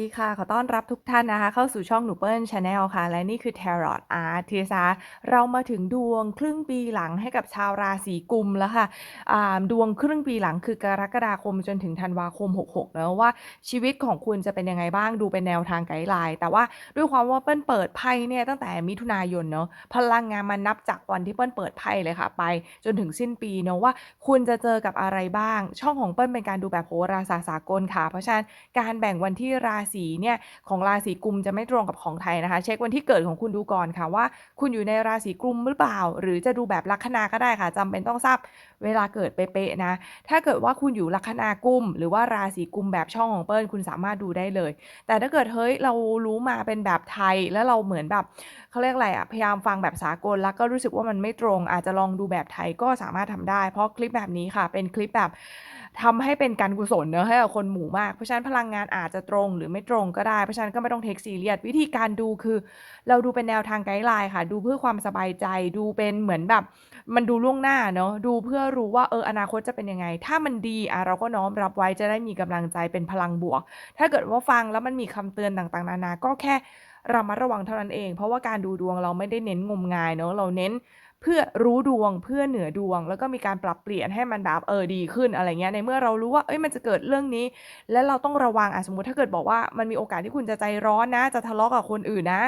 ดีค่ะ ขอต้อนรับทุกท่านนะคะ เข้าสู่ช่องหนูเปิ้ลชาแนลค่ะ และนี่คือ Tarot Art ทีซาเรามาถึงดวงครึ่งปีหลังให้กับชาวราศีกุมแล้วค่ะอ่าดวงครึ่งปีหลังคือกรกฎาคมจนถึงธันวาคม 66แล้วว่าชีวิตของคุณจะเป็นยังไงบ้างดูเป็นแนวทางไกด์ไลน์ แต่ว่าด้วยความว่าเปิ้ลเปิดไพ่เนี่ยตั้งแต่มิถุนายนเนาะพลังงานมันนับจากวันที่เปิ้ลเปิดไพ่เลยค่ะ ไปจนถึงสิ้นปีเนาะว่า คุณจะเจอกับอะไรบ้าง ช่องของเปิ้ลเป็นการดูแบบโหราศาสตร์สากลค่ะ เพราะฉะนั้นการแบ่งวันที่ราศีเนี่ยของราศีกุมจะไม่ตรงกับของไทยนะคะ เช็ควันที่เกิดของคุณดูก่อนค่ะว่า คุณอยู่ในราศีกุมหรือเปล่า หรือจะดูแบบลัคนาก็ได้ค่ะจำเป็นต้องทราบเวลาเกิดเป๊ะๆนะ ถ้าเกิดว่าคุณอยู่ลัคนากุม หรือว่าราศีกุมแบบช่องของเปิ้ลคุณสามารถดูได้เลย แต่ถ้าเกิดเฮ้ยเรารู้มาเป็นแบบไทยแล้วเราเหมือนแบบเขาเรียกอะไรอะพยายามฟังแบบสากลแล้วก็รู้สึกว่ามันไม่ตรง อาจจะลองดูแบบไทยก็สามารถทำได้ เพราะคลิปแบบนี้ค่ะ เป็นคลิปแบบ ทำให้เป็นการกุศลเนอะให้กับคนหมู่มาก เพราะฉะนั้นพลังงานอาจจะตรงหรือไม่ตรงก็ได้ เพราะฉะนั้นก็ไม่ต้องเทคซีเรียสวิธีการดูคือ เราดูเป็นแนวทางไกด์ไลน์ค่ะ ดูเพื่อความสบายใจ ดูเป็นเหมือนแบบ มันดูล่วงหน้าเนาะดูเพื่อรู้ว่าเอออนาคตจะเป็นยังไง ถ้ามันดีอะเราก็น้อมรับไว้จะได้มีกำลังใจเป็นพลังบวก ถ้าเกิดว่าฟังแล้วมันมีคำเตือนต่างๆ นานาก็แค่ระมัดระวังเท่านั้นเอง เพราะว่าการดูดวงเราไม่ได้เน้นงมงายเนาะเราเน้น เพื่อรู้ดวงเพื่อเหนือดวง แล้วก็มีการปรับเปลี่ยนให้มันแบบเออดีขึ้นอะไรเงี้ยในเมื่อเรารู้ว่าเอ้ยมันจะเกิดเรื่องนี้ และเราต้องระวังอะสมมติถ้าเกิดบอกว่ามันมีโอกาสที่คุณจะใจร้อนนะ จะทะเลาะกับคนอื่นนะ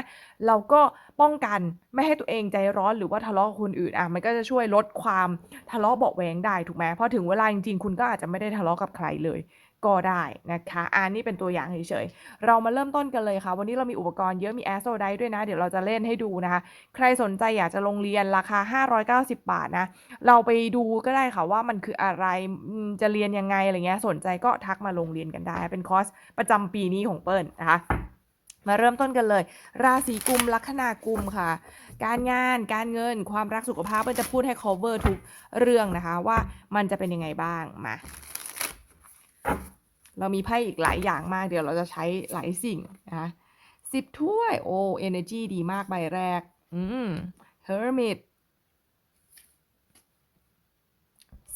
เราก็ป้องกันไม่ให้ตัวเองใจร้อนหรือว่าทะเลาะกับคนอื่นอะมันก็จะช่วยลดความทะเลาะเบาะแวงได้ถูกไหมพราะถึงเวลาจริงๆคุณก็อาจจะไม่ได้ทะเลาะกับใครเลย ก็ได้นะคะอันนี้เป็นตัวอย่างเฉยๆ เรามาเริ่มต้นกันเลยค่ะ วันนี้เรามีอุปกรณ์เยอะมีแอสโซไดด้วยนะ เดี๋ยวเราจะเล่นให้ดูนะคะ ใครสนใจอยากจะลงเรียนราคา 590 บาทนะ เราไปดูก็ได้ค่ะว่ามันคืออะไร จะเรียนยังไงอะไรเงี้ย สนใจก็ทักมาลงเรียนกันได้ เป็นคอร์สประจำปีนี้ของเปิ้ลนะคะมาเริ่มต้นกันเลย ราศีกุมลัคนากุมค่ะ การงานการเงินความรักสุขภาพเปิ้ลจะพูดให้ cover ทุกเรื่องนะคะ ว่ามันจะเป็นยังไงบ้างมา เรามีไพ่อีกหลายอย่างมากเดี๋ยวเราจะใช้หลายสิ่งนะคะสิบถ้วย โอ้ energy ดีมากใบแรก อืม hermit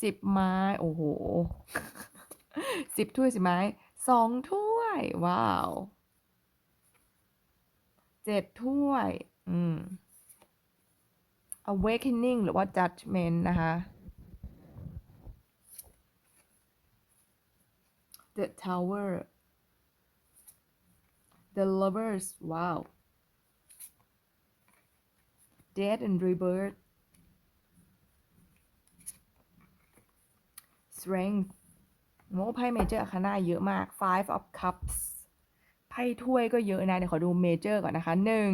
สิบไม้ โอ้โหสิบถ้วยสิบไม้สองถ้วย ว้าวเจ็ดถ้วย อืม awakening หรือว่า judgment นะคะ The Tower The Lovers ว้าว Death and Rebirth Strength โม้ไพ่เมเจอร์อาคาน่าเยอะมาก Five of Cups ไพ่ถ้วยก็เยอะนะ เดี๋ยวขอดูเมเจอร์ก่อนนะคะหนึ่ง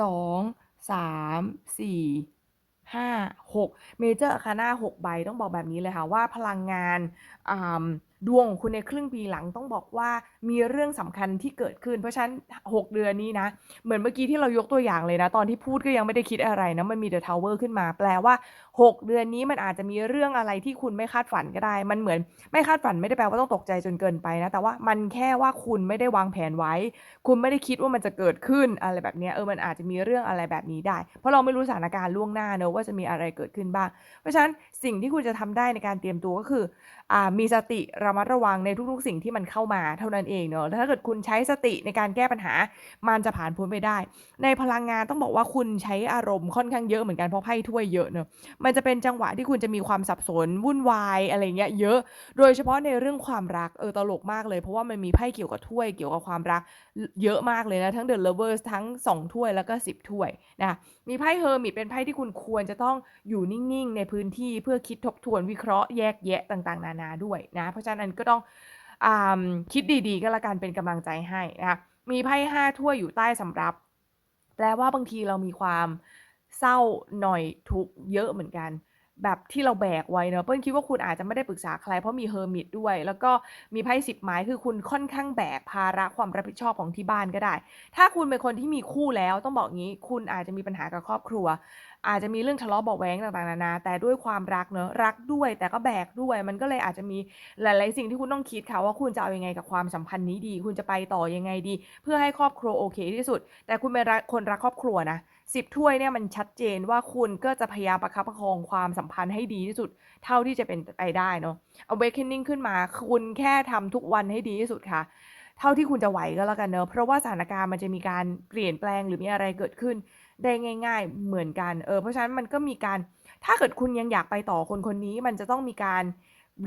สองสามสี่ห้าหกเมเจอร์อาคาน่าหกใบต้องบอกแบบนี้เลยค่ะ ว่าพลังงานอ่า ดวงของคุณในครึ่งปีหลังต้องบอกว่ามีเรื่องสำคัญที่เกิดขึ้น เพราะฉะนั้น 6 เดือนนี้นะ เหมือนเมื่อกี้ที่เรายกตัวอย่างเลยนะ ตอนที่พูดก็ยังไม่ได้คิดอะไรนะ มันมี The Tower ขึ้นมา แปลว่า 6 เดือนนี้มันอาจจะมีเรื่องอะไรที่คุณไม่คาดฝันก็ได้ มันเหมือนไม่คาดฝันไม่ได้แปลว่าต้องตกใจจนเกินไปนะ แต่ว่ามันแค่ว่าคุณไม่ได้วางแผนไว้ คุณไม่ได้คิดว่ามันจะเกิดขึ้นอะไรแบบนี้ เออ มันอาจจะมีเรื่องอะไรแบบนี้ได้ เพราะเราไม่รู้สถานการณ์ล่วงหน้าเนอะว่าจะมีอะไรเกิดขึ้นบ้าง เพราะฉะนั้นสิ่งที่คุณจะทำได้ในการเตรียมตัวก็คืออ่ามีสติระมัดระวังในทุกๆ สิ่งที่มันเข้ามาเท่านั้นเองเนอะถ้าเกิดคุณใช้สติในการแก้ปัญหา มันจะผ่านพ้นไปได้ ในพลังงานต้องบอกว่าคุณใช้อารมณ์ค่อนข้างเยอะเหมือนกันเพราะไพ่ถ้วยเยอะเนอะมันจะเป็นจังหวะที่คุณจะมีความสับสนวุ่นวายอะไรเงี้ยเยอะ โดยเฉพาะในเรื่องความรักเออตลกมากเลยเพราะว่ามันมีไพ่เกี่ยวกับถ้วยเกี่ยวกับความรักเยอะมากเลยนะทั้ง The Lovers ทั้ง 2 ถ้วยแล้วก็ 10 ถ้วยนะมีไพ่เฮอร์มิตเป็นไพ่ที่คุณควรจะต้องอยู่นิ่งๆ ในพื้นที่เพื่อคิดทบทวนวิเคราะห์แยกแยะต่างๆ นานาด้วยนะเพราะฉะนั้นก็ต้อง คิดดีๆ ก็แล้วกันเป็นกำลังใจให้นะคะมีไพ่ห้าถ้วยอยู่ใต้สำรับ แปลว่าบางทีเรามีความเศร้าหน่อยทุกเยอะเหมือนกัน แบบที่เราแบกไว้เนอะเปิ้ลคิดว่าคุณอาจจะไม่ได้ปรึกษาใครเพราะมีเฮอร์มิตด้วย แล้วก็มีไพ่สิบไม้คือคุณค่อนข้างแบกภาระความรับผิดชอบของที่บ้านก็ได้ ถ้าคุณเป็นคนที่มีคู่แล้วต้องบอกงี้ คุณอาจจะมีปัญหากับครอบครัว อาจจะมีเรื่องทะเลาะเบาะแว้งต่างๆนานาแต่ด้วยความรักเนอะรักด้วยแต่ก็แบกด้วย มันก็เลยอาจจะมีหลายๆสิ่งที่คุณต้องคิดค่ะว่าคุณจะเอาอยังไงกับความสัมพันธ์นี้ดี คุณจะไปต่อยังไงดี เพื่อให้ครอบครัวโอเคที่สุด แต่คุณเป็นคนรักครอบครัวนะสิบถ้วยเนี่ยมันชัดเจนว่าคุณก็จะพยายามประคับประคองความสัมพันธ์ให้ดีที่สุด เท่าที่จะเป็นไปได้เนาะ awakening ขึ้นมาคุณแค่ทำทุกวันให้ดีที่สุดค่ะ เท่าที่คุณจะไหวก็แล้วกันเนาะเพราะว่าสถานการณ์มันจะมีการเปลี่ยนแปลงหรือมีอะไรเกิดขึ้น ได้ง่าย ๆ เหมือนกันเออเพราะฉะนั้นมันก็มีการถ้าเกิดคุณยังอยากไปต่อคนคนนี้ มันจะต้องมีการ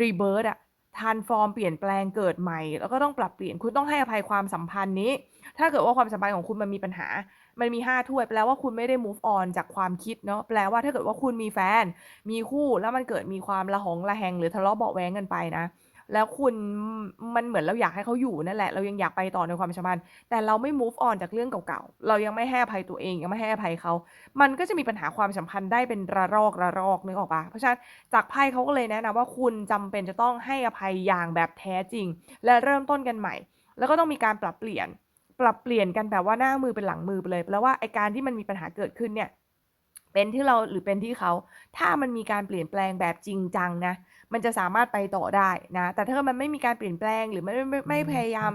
รีเบิร์ตอะทานฟอร์มเปลี่ยนแปลงเกิดใหม่ แล้วก็ต้องปรับเปลี่ยนคุณต้องให้อภัยความสัมพันธ์นี้ ถ้าเกิดว่าความสัมพันธ์ของคุณมันมีปัญหา มันมี 5 ถ้วยแปลว่าคุณไม่ได้ move on จากความคิดเนาะแปลว่าถ้าเกิดว่าคุณมีแฟน มีคู่แล้วมันเกิดมีความระหองระแหงหรือทะเลาะเบาแว้งกันไปนะ แล้วคุณมันเหมือนเราอยากให้เขาอยู่นั่นแหละ เรายังอยากไปต่อในความสัมพันธ์ แต่เราไม่ move on จากเรื่องเก่าๆ เรายังไม่ให้อภัยตัวเองยังไม่ให้อภัยเขา มันก็จะมีปัญหาความสัมพันธ์ได้เป็นระลอกระลอกนึกออกปะเพราะฉะนั้นจากไพ่เขาก็เลยแนะนำว่าคุณจำเป็นจะต้องให้อภัยอย่างแบบแท้จริง และเริ่มต้นกันใหม่ แล้วก็ต้องมีการปรับเปลี่ยน ปรับเปลี่ยนกันแบบว่าหน้ามือเป็นหลังมือไปเลยแปลว่าไอการที่มันมีปัญหาเกิดขึ้นเนี่ยเป็นที่เราหรือเป็นที่เขา ถ้ามันมีการเปลี่ยนแปลงแบบจริงจังนะ มันจะสามารถไปต่อได้นะ แต่ถ้ามันไม่มีการเปลี่ยนแปลงหรือไม่ไม่ไม่พยายาม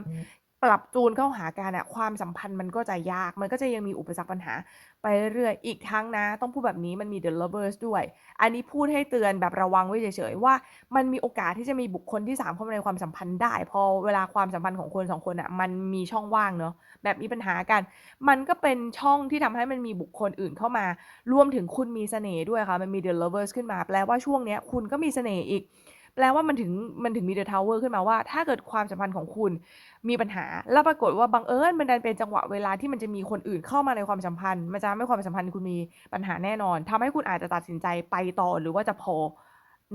ปรับจูนเข้าหากันอะความสัมพันธ์มันก็จะยาก มันก็จะยังมีอุปสรรคปัญหา ไปเรื่อยๆอีกทั้งนะ ต้องพูดแบบนี้มันมี the lovers ด้วย อันนี้พูดให้เตือนแบบระวังไว้เฉยๆว่ามันมีโอกาสที่จะมีบุคคลที่ 3 เข้ามาในความสัมพันธ์ได้ พอเวลาความสัมพันธ์ของคนสองคนอะมันมีช่องว่างเนาะแบบมีปัญหากัน มันก็เป็นช่องที่ทำให้มันมีบุคคลอื่นเข้ามา รวมถึงคุณมีเสน่ห์ด้วยค่ะมันมี the lovers ขึ้นมาแปลว่าช่วงเนี้ยคุณก็มีเสน่ห์อีก แปลว่ามันถึงมันถึงมีเดอะทาวเวอร์ขึ้นมาว่า ถ้าเกิดความสัมพันธ์ของคุณมีปัญหา แล้วปรากฏว่าบังเอิญมันดันเป็นจังหวะเวลาที่มันจะมีคนอื่นเข้ามาในความสัมพันธ์ มันจะทำให้ความสัมพันธ์คุณมีปัญหาแน่นอนทำให้คุณอาจจะตัดสินใจไปต่อหรือว่าจะพอ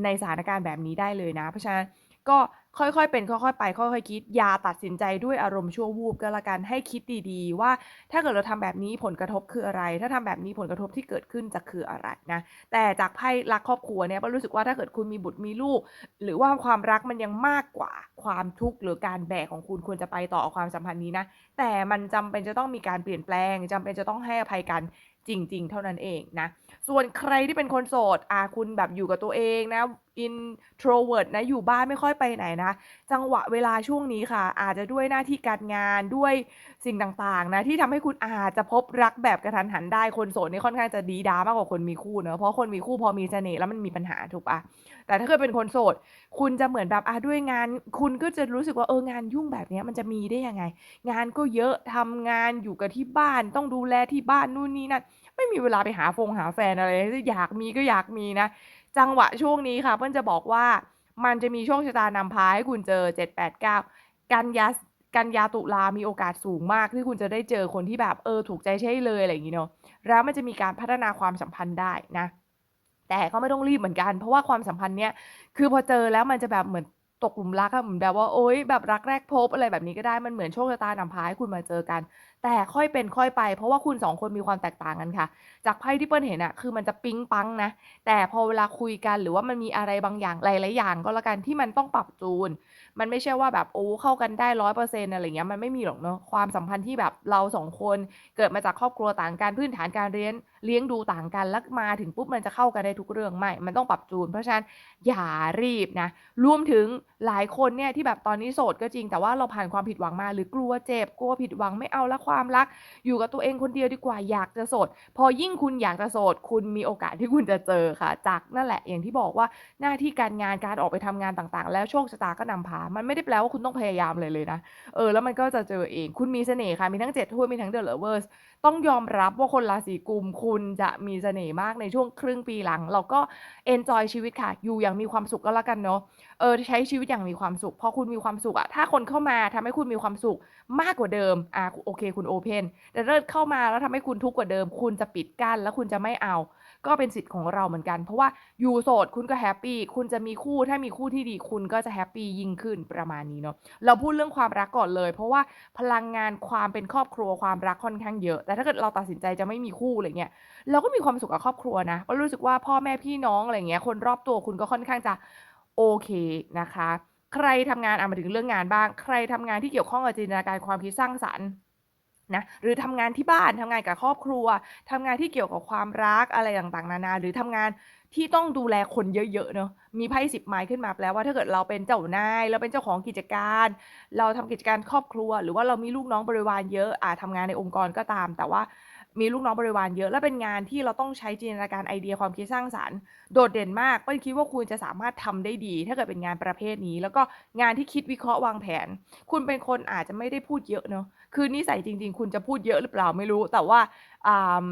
ในสถานการณ์แบบนี้ได้เลยนะ เพราะฉะนั้นก็ ค่อยๆ เป็นค่อยๆ ไปค่อยๆ คิด อย่าตัดสินใจด้วยอารมณ์ชั่ววูบก็แล้วกันให้คิดดีๆ ว่าถ้าเกิดเราทำแบบนี้ผลกระทบคืออะไร ถ้าทำแบบนี้ผลกระทบที่เกิดขึ้นจะคืออะไรนะ แต่จากไพ่รักครอบครัวเนี่ยป้ารู้สึกว่าถ้าเกิดคุณมีบุตรมีลูก หรือว่าความรักมันยังมากกว่าความทุกข์หรือการแบกของคุณควรจะไปต่อความสัมพันธ์นี้นะ แต่มันจำเป็นจะต้องมีการเปลี่ยนแปลงจำเป็นจะต้องให้อภัยกัน จริง ๆ เท่านั้นเองนะ ส่วนใครที่เป็นคนโสดอ่าคุณแบบอยู่กับตัวเองนะ introvert นะ อยู่บ้านไม่ค่อยไปไหนนะ จังหวะเวลาช่วงนี้ค่ะ อาจจะด้วยหน้าที่การงานด้วยสิ่งต่างๆ นะ ที่ทำให้คุณอาจจะพบรักแบบกระทันหันได้คนโสดนี่ค่อนข้างจะดีด้ามากกว่าคนมีคู่เนอะเพราะคนมีคู่พอมีเสน่ห์แล้วมันมีปัญหาถูกปะแต่ถ้าเกิดเป็นคนโสด คุณจะเหมือนแบบอะด้วยงาน คุณก็จะรู้สึกว่าเอองานยุ่งแบบนี้มันจะมีได้ยังไง งานก็เยอะทำงานอยู่กับที่บ้านต้องดูแลที่บ้านนู่นนี่นั่น ไม่มีเวลาไปหาฟงหาแฟนอะไรอยากมีก็อยากมีนะ จังหวะช่วงนี้ค่ะเพื่อนจะบอกว่ามันจะมีโชคชะตานำพาให้คุณเจอ 7 8 9 กันยากันยาตุลามีโอกาสสูงมากที่คุณจะได้เจอคนที่แบบเออถูกใจใช่เลยอะไรอย่างนี้เนาะแล้วมันจะมีการพัฒนาความสัมพันธ์ได้นะ แต่ก็ไม่ต้องรีบเหมือนกัน เพราะว่าความสัมพันธ์เนี้ยคือพอเจอแล้วมันจะแบบเหมือน ตกหลุมรักอะเหมือนแบบว่าโอ๊ยแบบรักแรกพบอะไรแบบนี้ก็ได้มันเหมือนโชคชะตานำพาให้คุณมาเจอกัน แต่ค่อยเป็นค่อยไป เพราะว่าคุณสองคนมีความแตกต่างกันค่ะ จากไพ่ที่เปิ้ลเห็นอะคือมันจะปิ๊งปังนะ แต่พอเวลาคุยกันหรือว่ามันมีอะไรบางอย่างหลายๆอย่างก็แล้วกันที่มันต้องปรับจูน มันไม่ใช่ว่าแบบโอ้เข้ากันได้ร้อยเปอร์เซ็นต์อะไรเงี้ยมันไม่มีหรอกเนาะความสัมพันธ์ที่แบบเราสองคนเกิดมาจากครอบครัวต่างกันพื้นฐานการเรียนเลี้ยงดูต่างกันแล้วมาถึงปุ๊บมันจะเข้ากันได้ทุกเรื่องไม่ มันต้องปรับจูน เพราะฉะนั้นอย่ารีบนะรวมถึงหลายคนเนี่ยที่แบบตอนนี้โสดก็จริง แต่ว่าเราผ่านความผิดหวังมา หรือกลัวเจ็บกลัวผิดหวังไม่เอาละความรัก อยู่กับตัวเองคนเดียวดีกว่าอยากจะโสด พอยิ่งคุณอยากจะโสด คุณมีโอกาสที่คุณจะเจอค่ะ จากนั่นแหละอย่างที่บอกว่าหน้าที่การงานการออกไปทำงานต่างๆ แล้วโชคชะตาก็นำพามันไม่ได้แปลว่าคุณต้องพยายามเลยเลยนะ เออ แล้วมันก็จะเจอเอง คุณมีเสน่ห์ค่ะ มีทั้งเจ็ดถ้วยมีทั้งเดอะเลเวอร์สต้องยอมรับว่าคนราศีกุมคุณจะมีเสน่ห์มากในช่วงครึ่งปีหลัง เราก็เอนจอยชีวิตค่ะ อยู่อย่างมีความสุขก็แล้วกันเนาะ เออ ใช้ชีวิตอย่างมีความสุข พอคุณมีความสุขอะถ้าคนเข้ามาทำให้คุณมีความสุขมากกว่าเดิม อะโอเค คุณโอเพนแต่เลิศเข้ามาแล้วทำให้คุณทุกข์กว่าเดิม คุณจะปิดกั้นแล้วคุณจะไม่เอา ก็เป็นสิทธิ์ของเราเหมือนกัน เพราะว่าอยู่โสดคุณก็แฮปปี้คุณจะมีคู่ถ้ามีคู่ที่ดีคุณก็จะแฮปปี้ยิ่งขึ้นประมาณนี้เนาะเราพูดเรื่องความรักก่อนเลย เพราะว่าพลังงานความเป็นครอบครัวความรักค่อนข้างเยอะ แต่ถ้าเกิดเราตัดสินใจจะไม่มีคู่อะไรเงี้ยเราก็มีความสุขกับครอบครัวนะก็รู้สึกว่าพ่อแม่พี่น้องอะไรเงี้ยคนรอบตัวคุณก็ค่อนข้างจะโอเคนะคะ ใครทำงานอะมาถึงเรื่องงานบ้าง ใครทำงานที่เกี่ยวข้องกับจินตนาการความคิดสร้างสรรค์ นะหรือทำงานที่บ้านทำงานกับครอบครัวทำงานที่เกี่ยวกับความรักอะไรต่างๆ นานา หรือทำงานที่ต้องดูแลคนเยอะๆเนาะมีไพ่สิบไม้ขึ้นมาแปลว่าถ้าเกิดเราเป็นเจ้านายเราเป็นเจ้าของกิจการ เราทำกิจการครอบครัว หรือว่าเรามีลูกน้องบริวารเยอะอาจทำงานในองค์กรก็ตาม แต่ว่า มีลูกน้องบริวารเยอะ และเป็นงานที่เราต้องใช้จินตนาการไอเดียความคิดสร้างสรรค์ โดดเด่นมากเป้ยคิดว่าคุณจะสามารถทำได้ดี ถ้าเกิดเป็นงานประเภทนี้ แล้วก็งานที่คิดวิเคราะห์วางแผน คุณเป็นคนอาจจะไม่ได้พูดเยอะเนาะคือนิสัยจริง ๆ คุณจะพูดเยอะหรือเปล่าไม่รู้ แต่ว่าอ่า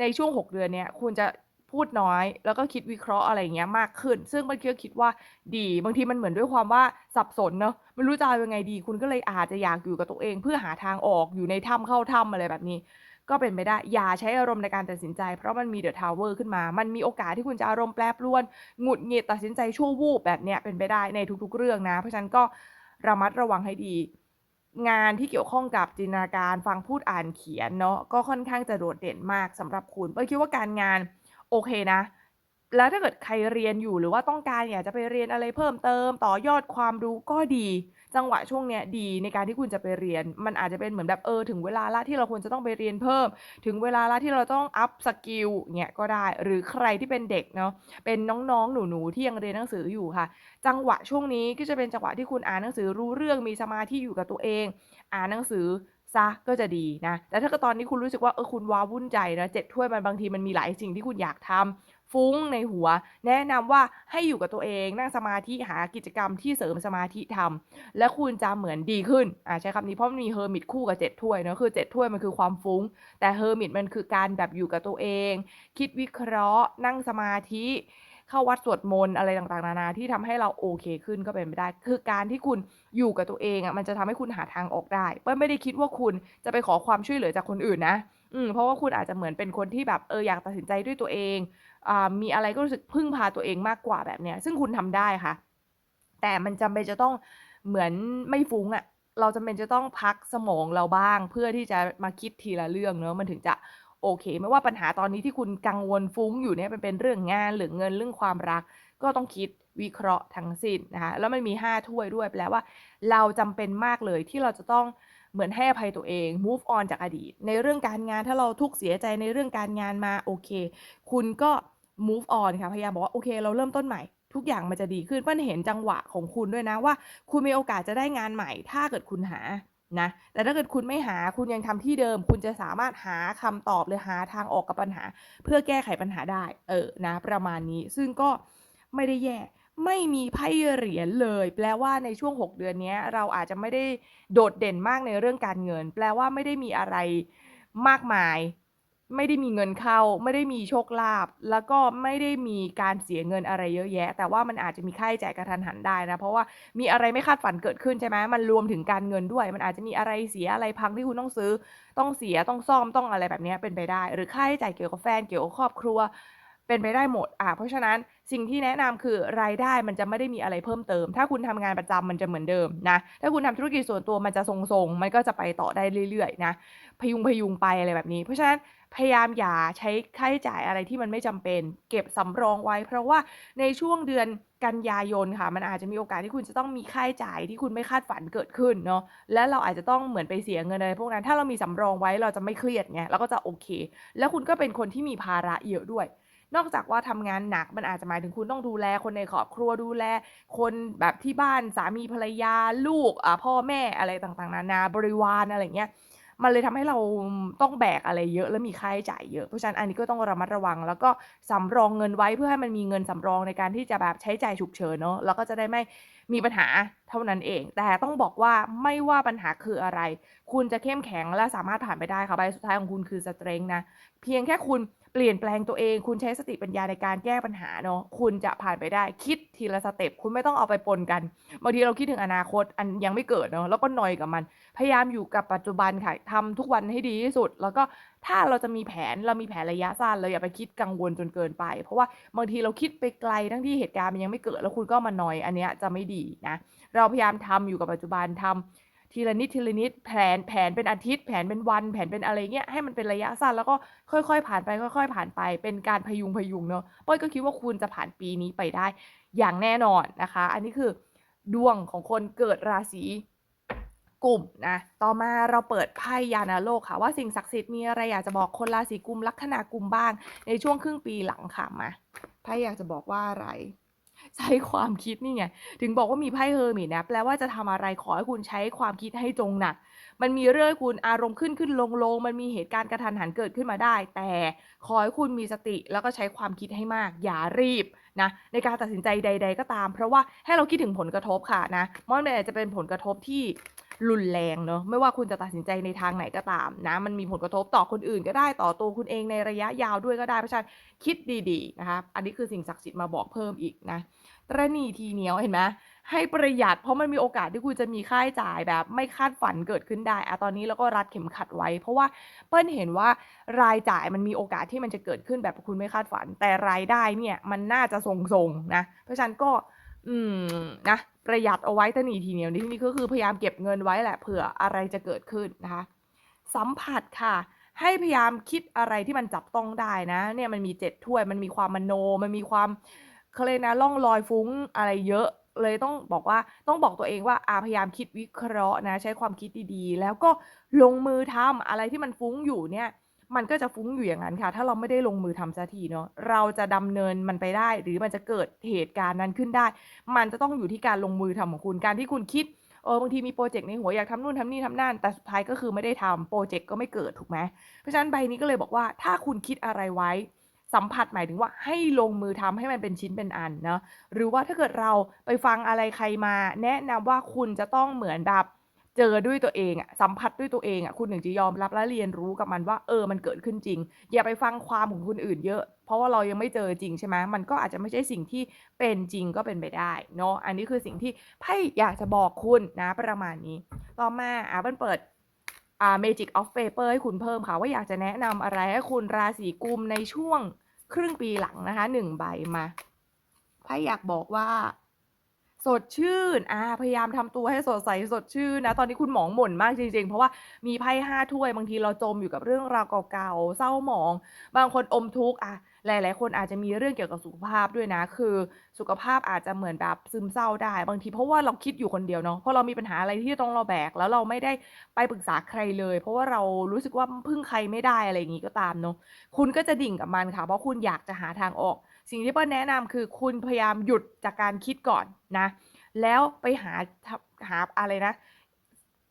ในช่วง 6 เดือนเนี้ยคุณจะพูดน้อย แล้วก็คิดวิเคราะห์อะไรเงี้ยมากขึ้น ซึ่งเป้ยก็คิดว่าดี บางทีมันเหมือนด้วยความว่าสับสนเนาะไม่รู้จะเอายังไงดี คุณก็เลยอาจจะอยากอยู่กับตัวเอง เพื่อหาทางออกอยู่ในถ้ำเข้าถ้ำอะไรแบบนี้ ก็เป็นไปได้อย่าใช้อารมณ์ในการตัดสินใจ เพราะมันมี The Tower ขึ้นมา มันมีโอกาสที่คุณจะอารมณ์แปรปรวนหงุดหงิดตัดสินใจชั่ววูบแบบเนี้ยเป็นไปได้ในทุกๆเรื่องนะ เพราะฉะนั้นก็ระมัดระวังให้ดี งานที่เกี่ยวข้องกับจินตนาการฟังพูดอ่านเขียนเนาะก็ค่อนข้างจะโดดเด่นมากสำหรับคุณเป้ยคิดว่าการงานโอเคนะแล้วถ้าเกิดใครเรียนอยู่หรือว่าต้องการอยากจะไปเรียนอะไรเพิ่มเติม ต่อยอดความรู้ก็ดี จังหวะช่วงเนี้ยดีในการที่คุณจะไปเรียน มันอาจจะเป็นเหมือนแบบเออถึงเวลาล้วที่เราควรจะต้องไปเรียนเพิ่ม ถึงเวลาล้วที่เราต้อง up สกิลเงี้ยก็ได้ หรือใครที่เป็นเด็กเนาะเป็นน้องๆหนูๆที่ยังเรียนหนังสืออยู่ค่ะ จังหวะช่วงนี้ก็จะเป็นจังหวะที่คุณอ่านหนังสือรู้เรื่องมีสมาธิอยู่กับตัวเอง อ่านหนังสือเสียก็จะดีนะ แต่ถ้าเกิดตอนนี้คุณรู้สึกว่าเออคุณว้าวุ่นใจนะ7ถ้วยมันบางทีมันมีหลายสิ่งที่คุณอยากทำ ฟุ้งในหัว แนะนำว่าให้อยู่กับตัวเองนั่งสมาธิหากิจกรรมที่เสริมสมาธิทำแล้วคุณจะเหมือนดีขึ้นอ่าใช้คำนี้เพราะมันมี Hermit คู่กับ7ถ้วยเนาะคือ7ถ้วยมันคือความฟุ้ง แต่ Hermit มันคือการแบบอยู่กับตัวเอง คิดวิเคราะห์ นั่งสมาธิเข้าวัดสวดมนต์อะไรต่างๆนานาที่ทำให้เราโอเคขึ้นก็เป็นไปได้ คือการที่คุณอยู่กับตัวเองอะมันจะทำให้คุณหาทางออกได้เป้ยไม่ได้คิดว่าคุณจะไปขอความช่วยเหลือจากคนอื่นนะ อืมเพราะว่าคุณอาจจะเหมือนเป็นคนที่แบบเอออยากตัดสินใจด้วยตัวเอง มีอะไรก็รู้สึกพึ่งพาตัวเองมากกว่าแบบเนี้ยซึ่งคุณทำได้ค่ะ แต่มันจำเป็นจะต้องเหมือนไม่ฟุ้งอะเราจำเป็นจะต้องพักสมองเราบ้าง เพื่อที่จะมาคิดทีละเรื่องเนาะมันถึงจะโอเค ไม่ว่าปัญหาตอนนี้ที่คุณกังวลฟุ้งอยู่เนี่ยมันเป็นเรื่องงานหรือเงินเรื่องความรัก ก็ต้องคิดวิเคราะห์ทั้งสิ้นนะคะแล้วมันมี 5 ถ้วยด้วยแปลว่า เราจำเป็นมากเลยที่เราจะต้องเหมือนให้อภัยตัวเอง move on จากอดีต ในเรื่องการงานถ้าเราทุกข์เสียใจในเรื่องการงานมาโอเค คุณก็ move on ค่ะ พยายามบอกว่า โอเค เราเริ่มต้นใหม่ ทุกอย่างมันจะดีขึ้นเปิ้ลเห็นจังหวะของคุณด้วยนะว่า คุณมีโอกาสจะได้งานใหม่ ถ้าเกิดคุณหานะ แต่ถ้าเกิดคุณไม่หาคุณยังทำที่เดิม คุณจะสามารถหาคำตอบหรือหาทางออกกับปัญหา เพื่อแก้ไขปัญหาได้ เออนะ ประมาณนี้ซึ่งก็ไม่ได้แย่ไม่มีไพ่เหรียญเลย แปลว่าในช่วง 6 เดือนนี้เราอาจจะไม่ได้โดดเด่นมากในเรื่องการเงิน แปลว่าไม่ได้มีอะไรมากมาย ไม่ได้มีเงินเข้า ไม่ได้มีโชคลาภแล้วก็ไม่ได้มีการเสียเงินอะไรเยอะแยะ แต่ว่ามันอาจจะมีค่าใช้จ่ายกระทันหันได้นะ เพราะว่ามีอะไรไม่คาดฝันเกิดขึ้นใช่ไหมมันรวมถึงการเงินด้วย มันอาจจะมีอะไรเสียอะไรพังที่คุณต้องซื้อ ต้องเสียต้องซ่อมต้องอะไรแบบนี้เป็นไปได้ หรือค่าใช้จ่ายเกี่ยวกับแฟนเกี่ยวกับครอบครัว เป็นไปได้หมดอ่าเพราะฉะนั้นสิ่งที่แนะนำคือรายได้มันจะไม่ได้มีอะไรเพิ่มเติม ถ้าคุณทำงานประจำมันจะเหมือนเดิมนะ ถ้าคุณทำธุรกิจส่วนตัวมันจะทรงๆ มันก็จะไปต่อได้เรื่อยๆนะ พยุงๆไปอะไรแบบนี้ เพราะฉะนั้น พยายามอย่าใช้ค่าใช้จ่ายอะไรที่มันไม่จำเป็น เก็บสำรองไว้ เพราะว่าในช่วงเดือนกันยายนค่ะมันอาจจะมีโอกาสที่คุณจะต้องมีค่าใช้จ่ายที่คุณไม่คาดฝันเกิดขึ้นเนาะและเราอาจจะต้องเหมือนไปเสียเงินอะไรพวกนั้นถ้าเรามีสำรองไว้เราจะไม่เครียดไงเราก็จะโอเค แล้วคุณก็เป็นคนที่มีภาระเยอะด้วยนอกจากว่าทำงานหนักมันอาจจะหมายถึงคุณต้องดูแลคนในครอบครัวดูแล คนแบบที่บ้านสามีภรรยาลูกอ่าพ่อแม่อะไรต่างๆนานาบริวารอะไรอย่างเงี้ย มันเลยทำให้เราต้องแบกอะไรเยอะและมีค่าใช้จ่ายเยอะ เพราะฉะนั้นอันนี้ก็ต้องระมัดระวัง แล้วก็สำรองเงินไว้เพื่อให้มันมีเงินสำรองในการที่จะแบบใช้จ่ายฉุกเฉินเนาะแล้วก็จะได้ไม่มีปัญหาเท่านั้นเอง แต่ต้องบอกว่าไม่ว่าปัญหาคืออะไร คุณจะเข้มแข็งและสามารถผ่านไปได้ค่ะใบสุดท้ายของคุณคือสเตรนจ์นะเพียงแค่คุณ เปลี่ยนแปลงตัวเอง คุณใช้สติปัญญาในการแก้ปัญหาเนาะคุณจะผ่านไปได้คิดทีละสเต็ปคุณไม่ต้องเอาไปปนกันบางทีเราคิดถึงอนาคตอันยังไม่เกิดเนาะแล้วก็นอยกับมัน พยายามอยู่กับปัจจุบันค่ะทำทุกวันให้ดีที่สุด แล้วก็ถ้าเราจะมีแผนเรามีแผนระยะสั้นเราอย่าไปคิดกังวลจนเกินไป เพราะว่าบางทีเราคิดไปไกลทั้งที่เหตุการณ์มันยังไม่เกิด แล้วคุณก็มานอยอันเนี้ยจะไม่ดีนะเราพยายามทำอยู่กับปัจจุบันทำ ทีละนิดทีละนิดแผนแผนเป็นอาทิตย์ แผนเป็นวัน แผนเป็นอะไรเงี้ยให้มันเป็นระยะสั้นแล้วก็ค่อยๆ ผ่านไปค่อยๆ ผ่านไป เป็นการพยุงๆเนาะป้ยก็คิดว่าคุณจะผ่านปีนี้ไปได้ อย่างแน่นอนนะคะ อันนี้คือดวงของคนเกิดราศีกุมนะต่อมาเราเปิดไพ่ยานาโลกค่ะ ว่าสิ่งศักดิ์สิทธิ์มีอะไรอยากจะบอกคนราศีกุมลัคนากุมบ้าง ในช่วงครึ่งปีหลังค่ะมาไพ่อยากจะบอกว่าอะไร ใช้ความคิดนี่ไง ถึงบอกว่ามีไพ่เฮอร์มิตนะแปลว่าจะทำอะไรขอให้คุณใช้ความคิดให้จงหนัก มันมีเรื่องคุณอารมณ์ขึ้นขึ้นลงลงมันมีเหตุการณ์กระทันหันเกิดขึ้นมาได้ แต่ขอให้คุณมีสติแล้วก็ใช้ความคิดให้มาก อย่ารีบนะในการตัดสินใจใด ๆ ก็ตาม เพราะว่าให้เราคิดถึงผลกระทบค่ะนะมันอาจจะเป็นผลกระทบที่ รุนแรงเนอะไม่ว่าคุณจะตัดสินใจในทางไหนก็ตามนะมันมีผลกระทบต่อคนอื่นก็ได้ต่อตัวคุณเองในระยะยาวด้วยก็ได้เพราะฉะนั้นคิดดีๆนะคะอันนี้คือสิ่งศักดิ์สิทธิ์มาบอกเพิ่มอีกนะตระหนี่ทีเหนียวเห็นไหมให้ประหยัดเพราะมันมีโอกาสที่คุณจะมีค่าใช้จ่ายแบบไม่คาดฝันเกิดขึ้นได้อะตอนนี้เราก็รัดเข็มขัดไว้ เพราะว่าเปิ้ลเห็นว่ารายจ่ายมันมีโอกาสที่มันจะเกิดขึ้นแบบคุณไม่คาดฝัน แต่รายได้เนี่ยมันน่าจะทรงๆนะเพราะฉะนั้นก็อืมนะ ประหยัดเอาไว้ตะหนีทีเหนียวนี่นี้ก็คือพยายามเก็บเงินไว้แหละเผื่ออะไรจะเกิดขึ้นนะคะ สัมผัสค่ะ ให้พยายามคิดอะไรที่มันจับต้องได้นะเนี่ยมันมีเจ็ดถ้วยมันมีความมโน มันมีความเขาเลยนะล่องลอยฟุ้งอะไรเยอะเลยต้องบอกว่าต้องบอกตัวเองว่าอาพยายามคิดวิเคราะห์นะ ใช้ความคิดดีๆ แล้วก็ลงมือทำอะไรที่มันฟุ้งอยู่เนี่ย มันก็จะฟุ้งอยู่อย่างนั้นค่ะ ถ้าเราไม่ได้ลงมือทำสักทีเนาะเราจะดำเนินมันไปได้ หรือมันจะเกิดเหตุการณ์นั้นขึ้นได้ มันจะต้องอยู่ที่การลงมือทำของคุณการที่คุณคิดเออบางทีมีโปรเจกต์ในหัวอยากทำนู่นทำนี่ทำนั่นแต่สุดท้ายก็คือไม่ได้ทำโปรเจกต์ก็ไม่เกิดถูกไหมเพราะฉะนั้นใบนี้ก็เลยบอกว่าถ้าคุณคิดอะไรไว้ สัมผัสหมายถึงว่าให้ลงมือทำให้มันเป็นชิ้นเป็นอันเนาะหรือว่าถ้าเกิดเราไปฟังอะไรใครมา แนะนำว่าคุณจะต้องเหมือนแบบ เจอด้วยตัวเองอะสัมผัสด้วยตัวเองอะคุณถึงจะยอมรับและเรียนรู้กับมันว่า เออมันเกิดขึ้นจริง อย่าไปฟังความของคนอื่นเยอะ เพราะว่าเรายังไม่เจอจริงใช่ไหมมันก็อาจจะไม่ใช่สิ่งที่เป็นจริงก็เป็นไปได้เนาะอันนี้คือสิ่งที่ไพ่อยากจะบอกคุณนะประมาณนี้ ต่อมาอะเปิ้ลเปิดอ่า Magic of Paper ให้คุณเพิ่มค่ะว่าอยากจะแนะนำอะไรให้คุณราศีกุมในช่วงครึ่งปีหลังนะคะหนึ่งใบมาไพ่อยากบอกว่า สดชื่นอ่าพยายามทำตัวให้สดใสสดชื่นนะ ตอนนี้คุณหมองหม่นมากจริงๆ เพราะว่ามีไพ่ห้าถ้วยบางทีเราจมอยู่กับเรื่องราวเก่าๆ เศร้าหมอง บางคนอมทุกข์อะหลายๆ คนอาจจะมีเรื่องเกี่ยวกับสุขภาพด้วยนะ คือสุขภาพอาจจะเหมือนแบบซึมเศร้าได้ บางทีเพราะว่าเราคิดอยู่คนเดียวเนาะ เพราะเรามีปัญหาอะไรที่ต้องเราแบก แล้วเราไม่ได้ไปปรึกษาใครเลย เพราะว่าเรารู้สึกว่าพึ่งใครไม่ได้อะไรอย่างงี้ก็ตามเนาะ คุณก็จะดิ่งกับมันค่ะ เพราะคุณอยากจะหาทางออก สิ่งที่เปิ้ลแนะนำคือคุณพยายามหยุดจากการคิดก่อนนะ แล้วไปหาหาอะไรนะ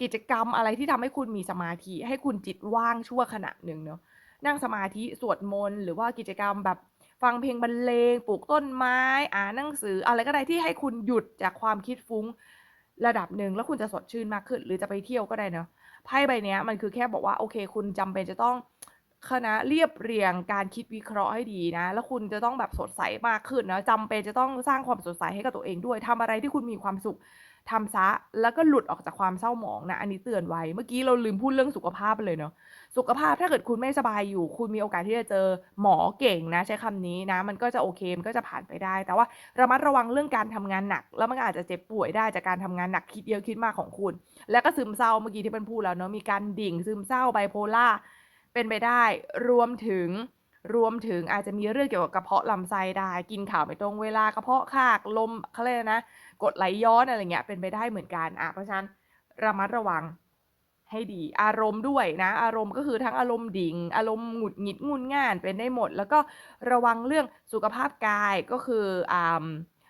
กิจกรรมอะไรที่ทำให้คุณมีสมาธิ ให้คุณจิตว่างชั่วขณะหนึ่งเนาะนั่งสมาธิสวดมนต์หรือว่ากิจกรรมแบบฟังเพลงบรรเลงปลูกต้นไม้ อ่านหนังสือ อะไรก็ได้ที่ให้คุณหยุดจากความคิดฟุ้งระดับหนึ่งแล้วคุณจะสดชื่นมากขึ้น หรือจะไปเที่ยวก็ได้เนาะไพ่ใบนี้มันคือแค่บอกว่าโอเค คุณจำเป็นจะต้อง คณะเรียบเรียงการคิดวิเคราะห์ให้ดีนะ แล้วคุณจะต้องแบบสดใสมากขึ้นนะจำเป็นจะต้องสร้างความสดใสให้กับตัวเองด้วยทำอะไรที่คุณมีความสุขทำซะแล้วก็หลุดออกจากความเศร้าหมองนะอันนี้เตือนไว้ เมื่อกี้เราลืมพูดเรื่องสุขภาพไปเลยเนาะสุขภาพถ้าเกิดคุณไม่สบายอยู่ คุณมีโอกาสที่จะเจอหมอเก่งนะ ใช้คำนี้นะ มันก็จะโอเคมันก็จะผ่านไปได้ แต่ว่าระมัดระวังเรื่องการทำงานหนัก แล้วมันอาจจะเจ็บป่วยได้จากการทำงานหนักคิดเยอะคิดมากของคุณ แล้วก็ซึมเศร้าเมื่อกี้ที่เป็นพูดแล้วเนาะมีการดิ่งซึมเศร้าไบโพล่า เป็นไปได้ รวมถึงรวมถึงอาจจะมีเรื่องเกี่ยวกับกระเพาะลำไส้ได้กินข่าวไม่ตรงเวลากระเพาะคากลมเขาเรียกนะกดไหลย้อนอะไรเงี้ยเป็นไปได้เหมือนกันอะเพราะฉะนั้นระมัดระวังให้ดี อารมณ์ด้วยนะ อารมณ์ก็คือทั้งอารมณ์ดิ่ง อารมณ์หงุดหงิดงุนง่านเป็นได้หมด แล้วก็ระวังเรื่องสุขภาพกายก็คืออ่า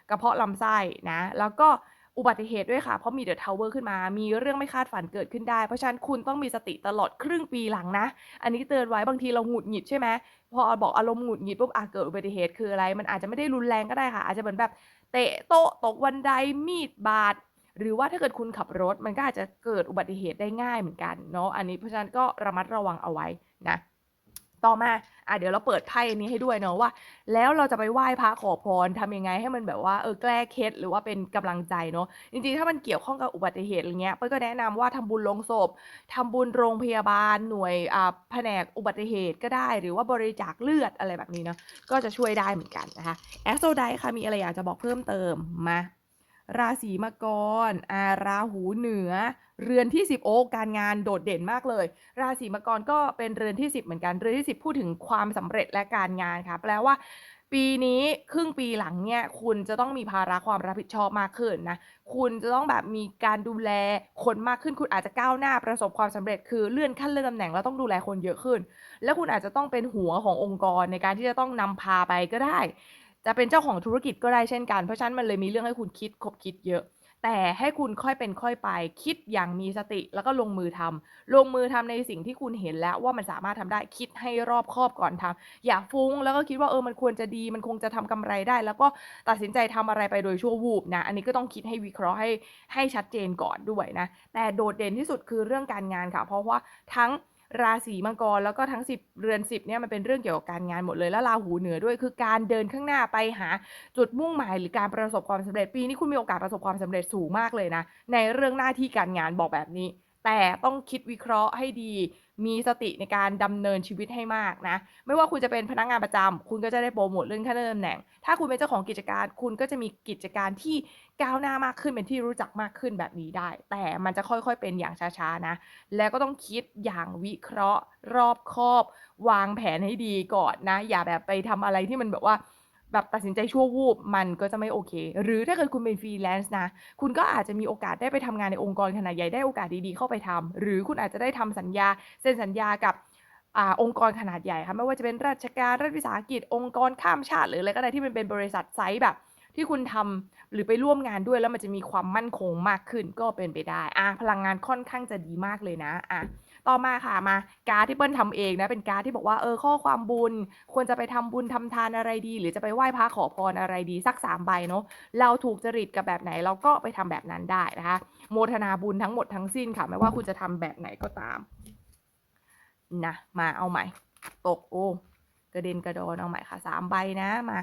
กระเพาะลำไส้นะ แล้วก็ อุบัติเหตุด้วยค่ะ เพราะมีเดอะทาวเวอร์ขึ้นมา มีเรื่องไม่คาดฝันเกิดขึ้นได้ เพราะฉะนั้นคุณต้องมีสติตลอดครึ่งปีหลังนะ อันนี้เตือนไว้บางทีเราหงุดหงิดใช่ไหมพอบอกอารมณ์หงุดหงิดปุ๊บอาเกิดอุบัติเหตุคืออะไร มันอาจจะไม่ได้รุนแรงก็ได้ค่ะ อาจจะเหมือนแบบเตะโต๊ะตกวันไดมีดบาดหรือว่าถ้าเกิดคุณขับรถมันก็อาจจะเกิดอุบัติเหตุได้ง่ายเหมือนกันเนาะอันนี้เพราะฉะนั้นก็ระมัดระวังเอาไว้นะ ต่อมาอะเดี๋ยวเราเปิดไพ่อันนี้ให้ด้วยเนาะว่า แล้วเราจะไปไหว้พระขอพรทำยังไงให้มันแบบว่าเออแก้เคล็ดหรือว่าเป็นกำลังใจเนาะจริงๆ ถ้ามันเกี่ยวข้องกับอุบัติเหตุอะไรเงี้ยเป้ยก็แนะนำว่าทำบุญลงศพทำบุญโรงพยาบาลหน่วยอ่าแผนกอุบัติเหตุก็ได้ หรือว่าบริจาคเลือดอะไรแบบนี้เนาะก็จะช่วยได้เหมือนกันนะคะแอสโซไดค่ะมีอะไรอยากจะบอกเพิ่มเติมมา ราศีมังกรอาราหูเหนือ เรือนที่ 10 โอ้การงานโดดเด่นมากเลย ราศีมังกรก็เป็นเรือนที่ 10 เหมือนกัน เรือนที่ 10 พูดถึงความสำเร็จและการงานค่ะแปลว่าปีนี้ครึ่งปีหลังเนี่ยคุณจะต้องมีภาระความรับผิดชอบมากขึ้นนะคุณจะต้องแบบมีการดูแลคนมากขึ้น คุณอาจจะก้าวหน้าประสบความสำเร็จ คือเลื่อนขั้นเลื่อนตำแหน่งแล้วต้องดูแลคนเยอะขึ้น แล้วคุณอาจจะต้องเป็นหัวขององค์กรในการที่จะต้องนำพาไปก็ได้ จะเป็นเจ้าของธุรกิจก็ได้เช่นกัน เพราะฉะนั้นมันเลยมีเรื่องให้คุณคิดคบคิดเยอะ แต่ให้คุณค่อยเป็นค่อยไป คิดอย่างมีสติแล้วก็ลงมือทำลงมือทำในสิ่งที่คุณเห็นแล้วว่ามันสามารถทำได้คิดให้รอบคอบก่อนทำอย่าฟุ้งแล้วก็คิดว่าเออมันควรจะดี มันคงจะทำกำไรได้ แล้วก็ตัดสินใจทำอะไรไปโดยชั่ววูบนะอันนี้ก็ต้องคิดให้วิเคราะห์ให้ให้ชัดเจนก่อนด้วยนะแต่โดดเด่นที่สุดคือเรื่องการงานค่ะ เพราะว่าทั้ง ราศีมังกรแล้วก็ทั้ง 10 เรือน 10เนี่ยมันเป็นเรื่องเกี่ยวกับการงานหมดเลยแล้วราหูเหนือด้วยคือการเดินข้างหน้าไปหาจุดมุ่งหมายหรือการประสบความสำเร็จปีนี้คุณมีโอกาสประสบความสำเร็จสูงมากเลยนะในเรื่องหน้าที่การงานบอกแบบนี้ แต่ต้องคิดวิเคราะห์ให้ดี มีสติในการดำเนินชีวิตให้มากนะ ไม่ว่าคุณจะเป็นพนักงานประจำคุณก็จะได้โปรโมตเลื่อนขั้นเลื่อนตำแหน่ง ถ้าคุณเป็นเจ้าของกิจการ คุณก็จะมีกิจการที่ก้าวหน้ามากขึ้นเป็นที่รู้จักมากขึ้นแบบนี้ได้ แต่มันจะค่อยๆเป็นอย่างช้าๆนะ แล้วก็ต้องคิดอย่างวิเคราะห์ รอบคอบ วางแผนให้ดีก่อนนะ อย่าแบบไปทำอะไรที่มันแบบว่า แบบตัดสินใจชั่ววูบมันก็จะไม่โอเค หรือถ้าเกิดคุณเป็นฟรีแลนซ์นะ คุณก็อาจจะมีโอกาสได้ไปทำงานในองค์กรขนาดใหญ่ได้โอกาสดีๆเข้าไปทำหรือคุณอาจจะได้ทำสัญญาเซ็นสัญญากับอ่าองค์กรขนาดใหญ่ค่ะไม่ว่าจะเป็นราชการรัฐวิสาหกิจองค์กรข้ามชาติหรืออะไรก็ได้ที่มันเป็นบริษัทไซส์แบบ ที่คุณทำหรือไปร่วมงานด้วยแล้วมันจะมีความมั่นคงมากขึ้นก็เป็นไปได้อาพลังงานค่อนข้างจะดีมากเลยนะอาต่อมาค่ะมาการที่เปิ้ลทำเองนะเป็นการที่บอกว่าเออข้อความบุญ ควรจะไปทำบุญทำทานอะไรดี หรือจะไปไหว้พระขอพรอะไรดีสัก3ใบเนาะเราถูกจริตกับแบบไหนเราก็ไปทำแบบนั้นได้นะคะโมทนาบุญทั้งหมดทั้งสิ้นค่ะไม่ว่าคุณจะทำแบบไหนก็ตามนะมาเอาใหม่ ตกโอ้กระเด็นกระดอนเอาใหม่ค่ะ3ใบนะมา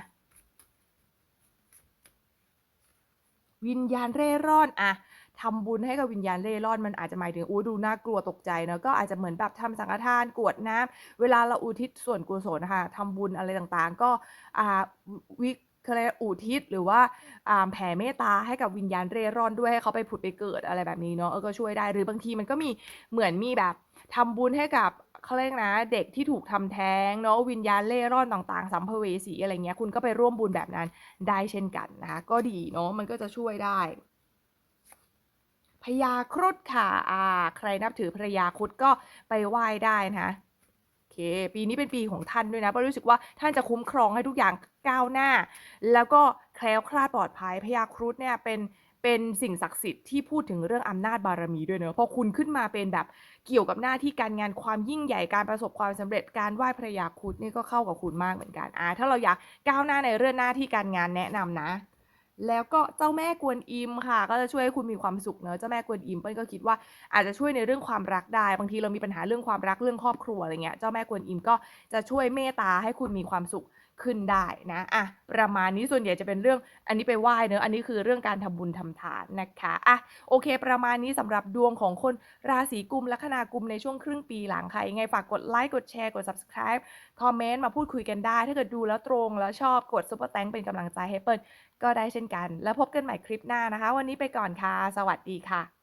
วิญญาณเร่ร่อนอะทำบุญให้กับวิญญาณเร่ร่อนมันอาจจะหมายถึงโอ้ดูน่ากลัวตกใจเนาะก็อาจจะเหมือนแบบทำสังฆทานกวดน้ำเวลาเราอุทิศส่วนกุศลอะคะทำบุญอะไรต่างๆ ก็อ่าวิเขาเรียอุทิศหรือว่าแผ่เมตตาให้กับวิญญาณเร่ร่อนด้วยให้เขาไปผุดไปเกิดอะไรแบบนี้เนาะก็ช่วยได้หรือบางทีมันก็มีเหมือนมีแบบทำบุญให้กับ เขาเรียกนะ เด็กที่ถูกทำแท้งเนาะวิญญาณเร่ร่อนต่างๆ สัมภเวสีอะไรเงี้ยคุณก็ไปร่วมบุญแบบนั้นได้เช่นกันนะคะก็ดีเนาะมันก็จะช่วยได้พญาครุฑค่ะอ่าใครนับถือพญาครุฑก็ไปไหว้ได้นะคะโอเค ปีนี้เป็นปีของท่านด้วยนะเปิ้ลรู้สึกว่าท่านจะคุ้มครองให้ทุกอย่างก้าวหน้า แล้วก็แคล้วคลาดปลอดภัยพญาครุฑเนี่ยเป็น เป็นสิ่งศักดิ์สิทธิ์ที่พูดถึงเรื่องอำนาจบารมีด้วยเนาะพอคุณขึ้นมาเป็นแบบเกี่ยวกับหน้าที่การงานความยิ่งใหญ่การประสบความสำเร็จการไหว้พญาครุฑนี่ก็เข้ากับคุณมากเหมือนกันอ่าถ้าเราอยากก้าวหน้าในเรื่องหน้าที่การงานแนะนำนะ แล้วก็เจ้าแม่กวนอิมค่ะ ก็จะช่วยให้คุณมีความสุขเนาะเจ้าแม่กวนอิมเปิ้ลก็คิดว่าอาจจะช่วยในเรื่องความรักได้บางทีเรามีปัญหาเรื่องความรักเรื่องครอบครัวอะไรเงี้ยเจ้าแม่กวนอิมก็จะช่วยเมตตาให้คุณมีความสุข ขึ้นได้นะอะประมาณนี้ส่วนใหญ่จะเป็นเรื่องอันนี้ไปไหว้เนาะอันนี้คือเรื่องการทำบุญทำทานนะคะอะโอเค ประมาณนี้สำหรับดวงของคนราศีกุมลัคนากุมในช่วงครึ่งปีหลังค่ะยังไงฝากกดไลค์กดแชร์กด Subscribe คอมเมนต์มาพูดคุยกันได้ ถ้าเกิดดูแล้วตรงแล้วชอบกดซุปเปอร์แธงเป็นกำลังใจให้เปิ้ลก็ได้เช่นกัน แล้วพบกันใหม่คลิปหน้านะคะ วันนี้ไปก่อนค่ะ สวัสดีค่ะ